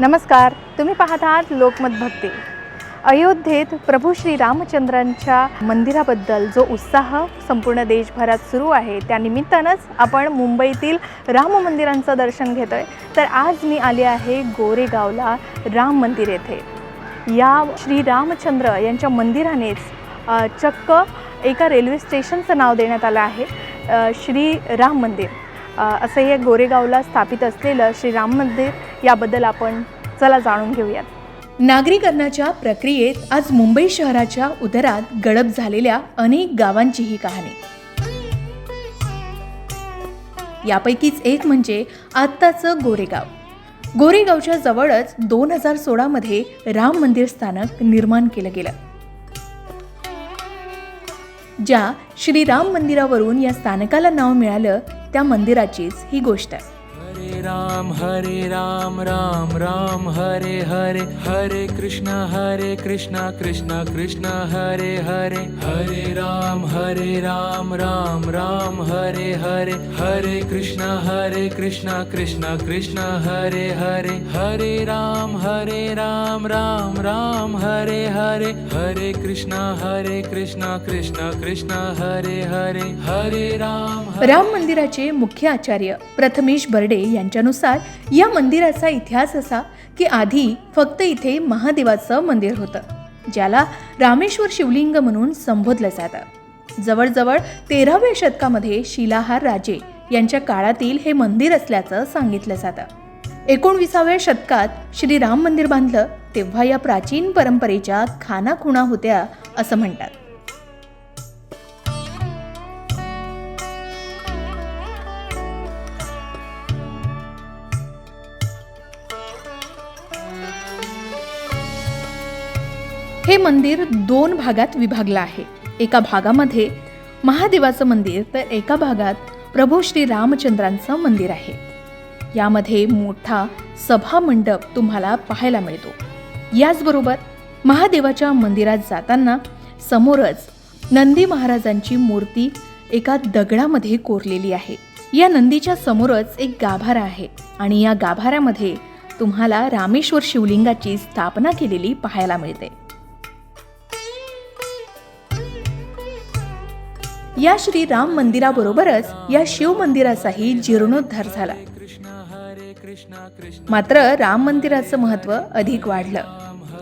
नमस्कार तुम्ही पाहत आहात लोकमत भक्ती. अयोध्येत प्रभू श्री रामचंद्रांच्या मंदिराबद्दल जो उत्साह संपूर्ण देशभरात सुरू आहे त्यानिमित्तानंच आपण मुंबईतील राम मंदिरांचं दर्शन घेतो आहे तर आज मी आले आहे गोरेगावला राम मंदिर येथे. या श्री रामचंद्र यांच्या मंदिरानेच चक्क एका रेल्वे स्टेशनचं नाव देण्यात आलं आहे श्री राम मंदिर. असं हे गोरेगावला स्थापित असलेलं श्री राम मंदिर. याबद्दल आपण चला जाणून घेऊयात. नागरीकरणाच्या प्रक्रियेत आज मुंबई शहराच्या उदरात गडप झालेल्या अनेक गावांची ही कहाणी. यापैकीच एक म्हणजे आत्ताचं गोरेगाव. गोरेगावच्या जवळच दोन हजार सोळामध्ये राम मंदिर स्थानक निर्माण केलं गेलं. ज्या श्रीराम मंदिरावरून या स्थानकाला नाव मिळालं त्या मंदिराचीच ही गोष्ट आहे. राम हरे राम राम राम हरे हरे हरे कृष्ण हरे कृष्ण कृष्ण कृष्ण हरे हरे हरे राम हरे राम राम राम हरे हरे हरे कृष्ण हरे कृष्ण कृष्ण कृष्ण हरे हरे हरे राम हरे राम राम राम हरे हरे हरे कृष्ण हरे कृष्ण कृष्ण कृष्ण हरे हरे हरे राम राम मंदिराचे मुख्य आचार्य प्रथमेश बर्डे यांच्यानुसार या मंदिराचा इतिहास असा की आधी फक्त इथे महादेवाचं मंदिर होतं ज्याला रामेश्वर शिवलिंग म्हणून संबोधलं जातं. जवळजवळ तेराव्या शतकामध्ये शिलाहार राजे यांच्या काळातील हे मंदिर असल्याचं सांगितलं जातं. एकोणविसाव्या शतकात श्री राम मंदिर बांधलं तेव्हा या प्राचीन परंपरेच्या खानाखुणा होत्या असं म्हणतात. हे मंदिर दोन भागात विभागलं आहे. एका भागामध्ये महादेवाचं मंदिर तर एका भागात प्रभू श्री रामचंद्रांचं मंदिर आहे. यामध्ये मोठा सभा मंडप तुम्हाला पाहायला मिळतो. याचबरोबर महादेवाच्या मंदिरात जाताना समोरच नंदी महाराजांची मूर्ती एका दगडामध्ये कोरलेली आहे. या नंदीच्या समोरच एक गाभारा आहे आणि या गाभाऱ्यामध्ये तुम्हाला रामेश्वर शिवलिंगाची स्थापना केलेली पाहायला मिळते. या श्री राम मंदिराबरोबरच या शिव मंदिराचाही जीर्णोद्धार झाला. मात्र राम मंदिराचं महत्त्व अधिक वाढलं.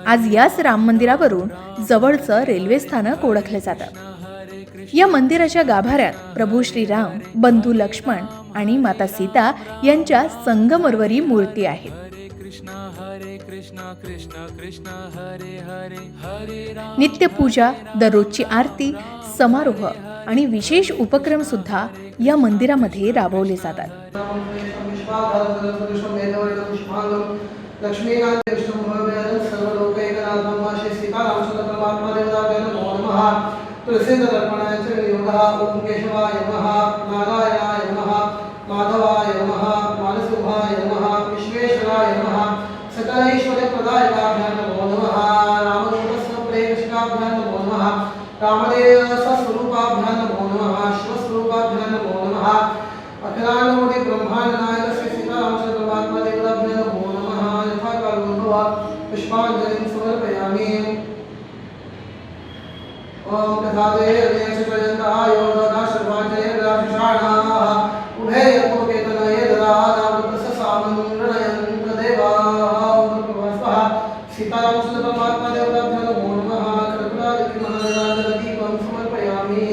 आज याच राम मंदिरावरून जवळचं रेल्वे स्थानक ओळखलं जातं. या मंदिराच्या गाभाऱ्यात प्रभू श्रीराम बंधू लक्ष्मण आणि माता सीता यांच्या संगमरवरी मूर्ती आहेत. नित्यपूजा दररोजची आरती समारोह आणि विशेष उपक्रम सुद्धा या मंदिरामध्ये राबवले जातात. लक्ष्मीकांत माधवाय नमः मानसिंहाय नमः विश्वेश्वराय नमः सकलैश्वर्यप्रदायकाभ्यां नमो नमः नमो नमः शिवस्वरूपाभ्यां नमो नमः अखिलाण्डकोटि ब्रह्माण्डनायकस्य सीतारामचंद्र परमात्मा देवताभ्यो नमो नमः यथा कालो पुष्पाञ्जलिं समर्पयामि ॐ तथादेवयक्षपर्यन्तः योगदा सर्वाञ्जलिर्दाक्षाणाः उभे यत्नोपेतनये ददानावृतस्य सामन्त्रणयन्त देवाः स्वः नमो नमः समर्पयामि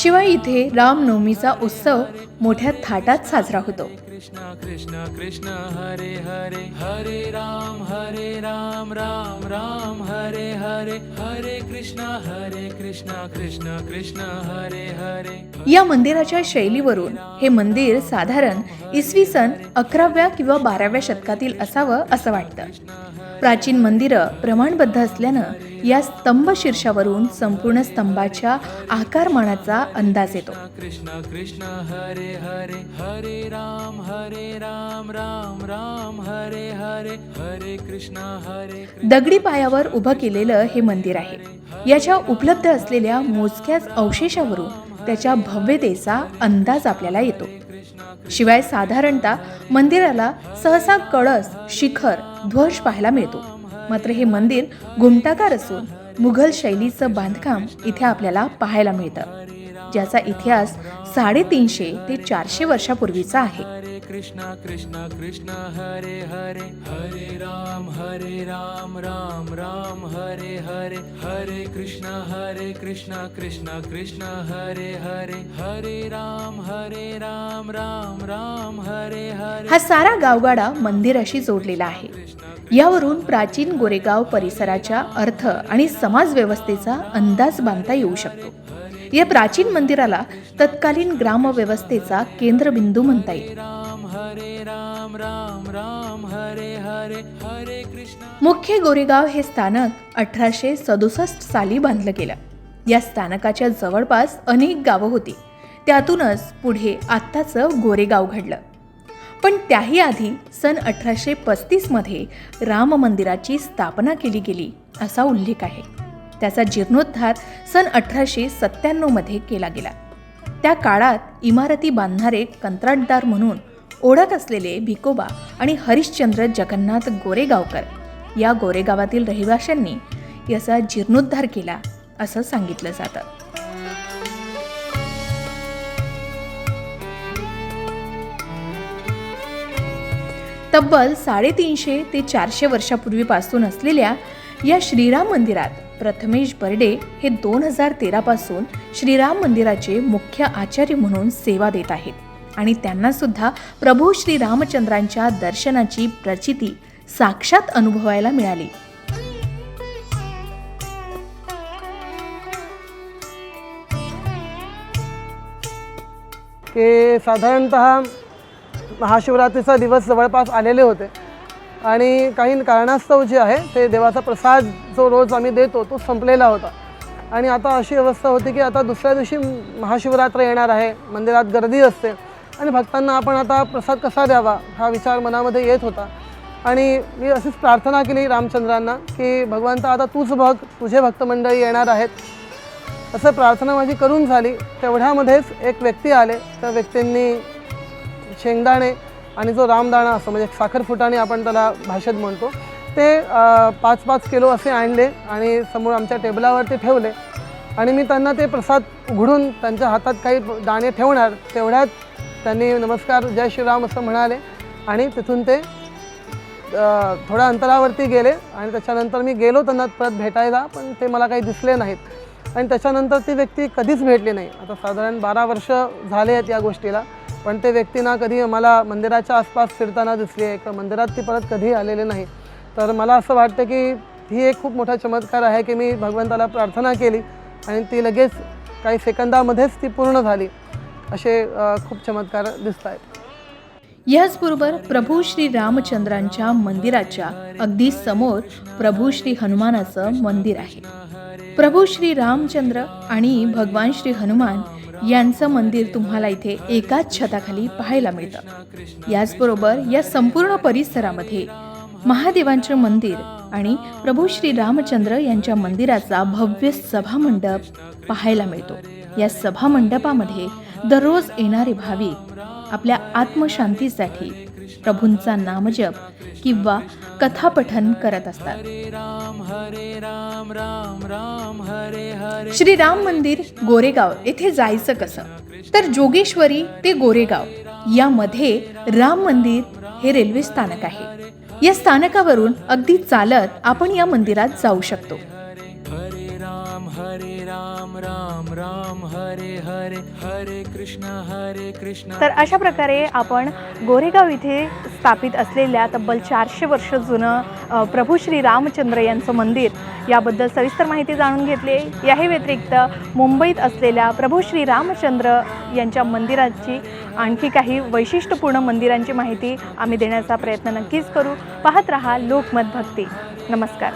शिवाय इथे रामनवमीचा उत्सव मोठ्या थाटात साजरा होतो. कृष्ण कृष्ण कृष्ण हरे हरे हरे राम हरे राम राम राम हरे हरे हरे कृष्ण हरे कृष्ण कृष्ण कृष्ण हरे हरे या मंदिराच्या शैलीवरून हे मंदिर साधारण इसवी सन अकराव्या किंवा बाराव्या शतकातील असावं असं वाटतं. प्राचीन मंदिरं प्रमाणबद्ध असल्यानं या स्तंभ शीर्षावरून संपूर्ण स्तंभाच्या आकारमानाचा अंदाज येतो. कृष्ण कृष्ण हरे हरे हरे राम हरे राम राम राम हरे हरे हरे कृष्ण हरे दगडी पायावर उभं केलेलं हे मंदिर आहे. याच्या उपलब्ध असलेल्या मोजक्याच अवशेषावरून त्याच्या भव्यतेचा अंदाज आपल्याला येतो. शिवाय साधारणतः मंदिराला सहसा कळस शिखर ध्वज पाहायला मिळतो. मात्र हे मंदिर घुमटाकार असून मुघल शैलीचं बांधकाम इथे आपल्याला पाहायला मिळतं. ज्याचा इतिहास साडेतीनशे ते चारशे वर्षापूर्वीचा आहे. हरे कृष्णा कृष्णा कृष्णा हरे हरे हरे राम हरे राम राम राम हरे हरे हरे कृष्णा हरे कृष्णा कृष्णा कृष्णा हरे हरे हरे राम हरे राम राम राम हरे हरे हा सारा गावगाडा मंदिराशी जोडलेला आहे. यावरून प्राचीन गोरेगाव परिसराच्या अर्थ आणि समाजव्यवस्थेचा अंदाज बांधता येऊ शकतो. या प्राचीन मंदिराला तत्कालीन ग्रामव्यवस्थेचा केंद्रबिंदू म्हणता येईल. राम हरे राम राम राम हरे हरे हरे मुख्य गोरेगाव हे स्थानक अठराशे सदुसष्ट साली बांधलं गेलं. या स्थानकाच्या जवळपास अनेक गावं होती. त्यातूनच पुढे आत्ताचं गोरेगाव घडलं. पण त्याही आधी सन अठराशे पस्तीसमध्ये राम मंदिराची स्थापना केली गेली असा उल्लेख आहे. त्याचा जीर्णोद्धार सन अठराशे सत्त्याण्णवमध्ये केला गेला. त्या काळात इमारती बांधणारे कंत्राटदार म्हणून ओळख असलेले भिकोबा आणि हरिश्चंद्र जगन्नाथ गोरेगावकर या गोरेगावातील रहिवाशांनी याचा जीर्णोद्धार केला असं सांगितलं जातं. तब्बल साडेतीनशे ते चारशे वर्षापूर्वीपासून असलेल्या या श्रीराम मंदिरात प्रथमेश बर्डे हे दोन हजार तेरापासून श्रीराम मंदिराचे मुख्य आचार्य म्हणून सेवा देत आहेत. आणि त्यांना सुद्धा प्रभू श्री रामचंद्रांच्या दर्शनाची प्रचिती साक्षात अनुभवायला मिळाली. साधारणतः महाशिवरात्रीचा दिवस जवळपास आलेले होते. आणि काही कारणास्तव जे आहे ते देवाचा प्रसाद जो रोज आम्ही देतो तो संपलेला होता. आणि आता अशी अवस्था होती की आता दुसऱ्या दिवशी महाशिवरात्र येणार आहे मंदिरात गर्दी असते. आणि भक्तांना आपण आता प्रसाद कसा द्यावा हा विचार मनामध्ये येत होता. आणि मी अशीच प्रार्थना केली रामचंद्रांना की भगवंता आता तूच बघ तुझे भक्तमंडळी येणार आहेत. असं प्रार्थना माझी करून झाली. तेवढ्यामध्येच एक व्यक्ती आले. त्या व्यक्तींनी शेंगदाणे आणि जो रामदाणा असतो म्हणजे साखर फुटाणे आपण त्याला भाषेत म्हणतो ते पाच पाच किलो असे आणले आणि समोर आमच्या टेबलावर ते ठेवले. आणि मी त्यांना ते प्रसाद उघडून त्यांच्या हातात काही दाणे ठेवणार तेवढ्यात त्यांनी नमस्कार जय श्रीराम असं म्हणाले आणि तिथून ते थोड्या अंतरावरती गेले आणि त्याच्यानंतर मी गेलो त्यांना परत भेटायला पण ते मला काही दिसले नाहीत. आणि त्याच्यानंतर ती व्यक्ती कधीच भेटली नाही. आता साधारण बारा वर्ष झाले आहेत या गोष्टीला. पण ते व्यक्ती ना कधी मला मंदिराच्या आसपास फिरताना दिसली आहे किंवा मंदिरात ती परत कधी आलेले नाही. तर मला असं वाटतं की ही एक खूप मोठा चमत्कार आहे की मी भगवंताला प्रार्थना केली आणि ती लगेच काही सेकंदामध्येच ती पूर्ण झाली. असे खूप चमत्कार दिसत आहेत याचबरोबर प्रभू श्री रामचंद्रांच्या मंदिराच्या अगदी समोर प्रभू श्री हनुमानाचं मंदिर आहे. प्रभू श्री रामचंद्र आणि भगवान श्री हनुमान यांचं मंदिर तुम्हाला इथे एकाच छताखाली पाहायला मिळतं. याचबरोबर या संपूर्ण परिसरामध्ये महादेवांचं मंदिर आणि प्रभू श्री रामचंद्र यांच्या मंदिराचा भव्य सभामंडप पाहायला मिळतो. या सभामंडपामध्ये दररोज येणारे भाविक आपल्या आत्मशांतीसाठी प्रभूंचा नामजप किंवा कथापठन करत असतात. राम हरे राम राम राम हरे हरे. श्री राम मंदिर गोरेगाव येथे जायचं कसं? तर जोगेश्वरी ते गोरेगाव. यामध्ये राम मंदिर हे रेल्वे स्थानक आहे. या स्थानकावरून अगदी चालत आपण या मंदिरात जाऊ शकतो. हरे राम राम राम हरे हरे हरे कृष्ण हरे कृष्ण. तर अशा प्रकारे आपण गोरेगाव इथे स्थापित असलेल्या तब्बल चारशे वर्ष जुनं प्रभू श्री रामचंद्र यांचं मंदिर याबद्दल सविस्तर माहिती जाणून घेतली. याही व्यतिरिक्त मुंबईत असलेल्या प्रभू श्री रामचंद्र यांच्या मंदिराची आणखी काही वैशिष्ट्यपूर्ण मंदिरांची माहिती आम्ही देण्याचा प्रयत्न नक्कीच करू. पाहत रहा लोकमत भक्ती. नमस्कार.